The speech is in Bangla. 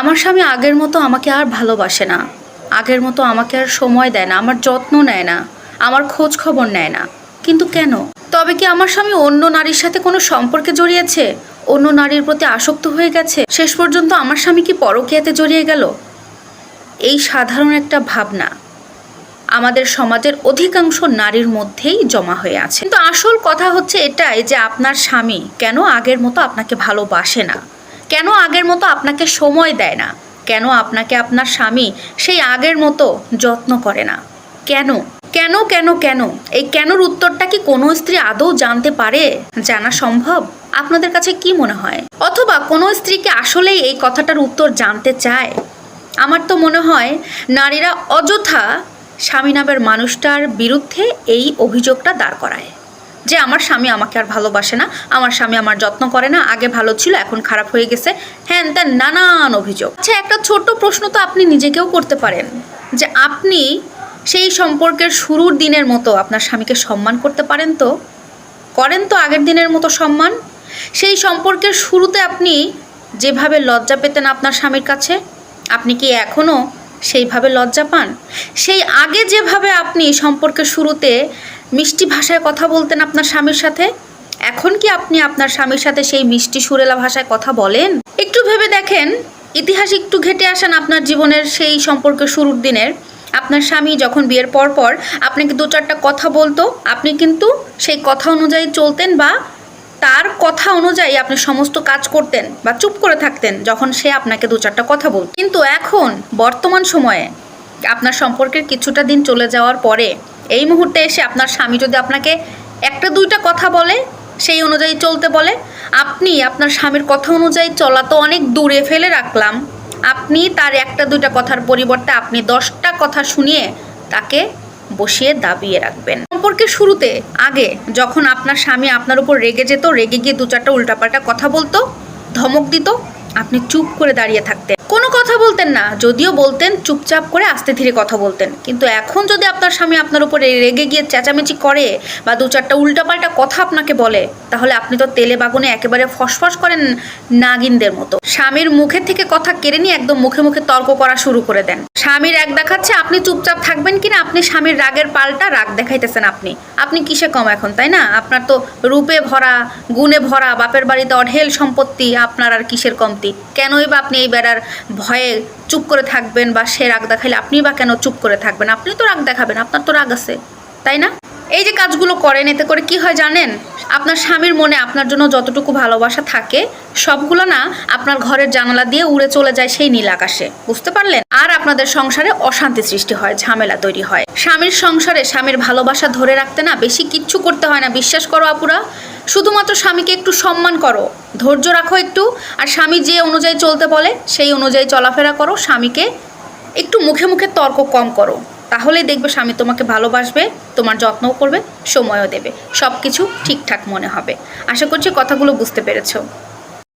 আমার স্বামী আগের মতো আমাকে আর ভালোবাসে না। আগের মতো আমাকে আর সময় দেয় না, আমার যত্ন নেয় না, আমার খোঁজ খবর নেয় না। কিন্তু কেন? তবে কি আমার স্বামী অন্য নারীর সাথে কোনো সম্পর্কে জড়িয়েছে? অন্য নারীর প্রতি আসক্ত হয়ে গেছে? শেষ পর্যন্ত আমার স্বামী কি পরকীয়াতে জড়িয়ে গেল? এই সাধারণ একটা ভাবনা আমাদের সমাজের অধিকাংশ নারীর মধ্যেই জমা হয়ে আছে। কিন্তু আসল কথা হচ্ছে এটাই যে আপনার স্বামী কেন আগের মতো আপনাকে ভালোবাসে না? কেন আগের মতো আপনাকে সময় দেয় না? কেন আপনাকে আপনার স্বামী সেই আগের মতো যত্ন করে না? কেন? কেন কেন কেন? এই কেনর উত্তরটা কি কোনো স্ত্রী আদৌ জানতে পারে? জানা সম্ভব? আপনাদের কাছে কি মনে হয়? অথবা কোনো স্ত্রীকে আসলেই এই কথাটার উত্তর জানতে চায়? আমার তো মনে হয় নারীরা অযথা স্বামী নামের মানুষটার বিরুদ্ধে এই অভিযোগটা দাঁড় করায়। যে আমার স্বামী আমাকে আর ভালোবাসে না, আমার স্বামী আমার যত্ন করে না, আগে ভালো ছিল, এখন খারাপ হয়ে গেছে, হ্যান ত্যান নানান অভিযোগ। আচ্ছা একটা ছোট্ট প্রশ্ন তো আপনি নিজেকেও করতে পারেন, যে আপনি সেই সম্পর্কের শুরুর দিনের মতো আপনার স্বামীকে সম্মান করতে পারেন তো? করেন তো আগের দিনের মতো সম্মান? সেই সম্পর্কের শুরুতে আপনি যেভাবে লজ্জা পেতেন আপনার স্বামীর কাছে, আপনি কি এখনও সেইভাবে লজ্জা পান? সেই আগে যেভাবে আপনি সম্পর্কের শুরুতে মিষ্টি ভাষায় কথা বলতেন আপনার স্বামীর সাথে? এখন কি আপনি আপনার স্বামীর সাথে সেই মিষ্টি সুরেলা ভাষায় কথা বলেন? একটু ভেবে দেখেন, ইতিহাস একটু ঘেটে আসেন আপনার জীবনের সেই সম্পর্কের শুরুর দিনের। আপনার স্বামী যখন বিয়ের পর পর আপনাকে দু চারটা কথা বলতো, আপনি কিন্তু সেই কথা অনুযায়ী চলতেন বা তার কথা অনুযায়ী আপনি সমস্ত কাজ করতেন বা চুপ করে থাকতেন যখন সে আপনাকে দু চারটা কথা বলত। কিন্তু এখন, বর্তমান সময়ে, আপনার সম্পর্কের কিছুটা দিন চলে যাওয়ার পরে এই মুহূর্তে এসে আপনার স্বামী যদি আপনাকে একটা দুইটা কথা বলে, সেই অনুযায়ী চলতে বলে, আপনি আপনার স্বামীর কথা অনুযায়ী চলা তো অনেক দূরে ফেলে রাখলাম। আপনি তার একটা দুইটা কথার পরিবর্তে আপনি দশটা কথা শুনিয়ে তাকে বসিয়ে দাবিয়ে রাখবেন। সম্পর্কে শুরুতে, আগে যখন আপনার স্বামী আপনার উপর রেগে যেত, রেগে গিয়ে দু চারটা উল্টাপাল্টা কথা বলতো, ধমক দিত, আপনি চুপ করে দাঁড়িয়ে থাকতেন। কোনো কথা বলতেন না, যদিও বলতেন, চুপচাপ করে আস্তে ধীরে কথা বলতেন। কিন্তু এখন যদি আপনার স্বামী আপনার উপরে রেগে গিয়ে চেঁচামেচি করে বা দু চারটা উল্টাপাল্টা কথা আপনাকে বলে, তাহলে আপনি তো তেলে বাগুনে একেবারে ফসফস করেন নাগিনদের মতো। স্বামীর মুখের থেকে কথা কেড়ে নিয়ে একদম মুখে মুখে তর্ক করা শুরু করে দেন। স্বামীর এক দেখাচ্ছে আপনি চুপচাপ থাকবেন কিনা, আপনি স্বামীর রাগের পাল্টা রাগ দেখাইতেছেন আপনি। আপনি কিসে কম এখন, তাই না? আপনার তো রূপে ভরা, গুণে ভরা, বাপের বাড়িতে অঢেল সম্পত্তি, আপনার আর কিসের কমতি? কেনই বা আপনি এই বেড়ার ভয়ে চুপ করে থাকবেন বা সে রাগ দেখাইলে আপনি বা কেন চুপ করে থাকবেন? আপনি তো রাগ দেখাবেন, আপনার তো রাগ আছে, তাই না? এই যে কাজগুলো করেন, এতে করে কি হয় জানেন? আপনার স্বামীর মনে আপনার জন্য যতটুকু ভালোবাসা থাকে, সবগুলো না আপনার ঘরের জানালা দিয়ে উড়ে চলে যায় সেই নীল আকাশে, বুঝতে পারলেন? আর আপনাদের সংসারে অশান্তি সৃষ্টি হয়, ঝামেলা তৈরি হয়। স্বামীর সংসারে স্বামীর ভালোবাসা ধরে রাখতে না বেশি কিচ্ছু করতে হয় না, বিশ্বাস করো আপুরা। শুধুমাত্র স্বামীকে একটু সম্মান করো, ধৈর্য রাখো একটু, আর স্বামী যে অনুযায়ী চলতে বলে, সেই অনুযায়ী চলাফেরা করো, স্বামীকে একটু মুখে মুখে তর্ক কম করো। তাহলে দেখবে স্বামী তোমাকে ভালোবাসবে, তোমার যত্নও করবে, সময়ও দেবে। সব কিছু ঠিকঠাক মনে হবে। আশা করছি কথাগুলো বুঝতে পেরেছ।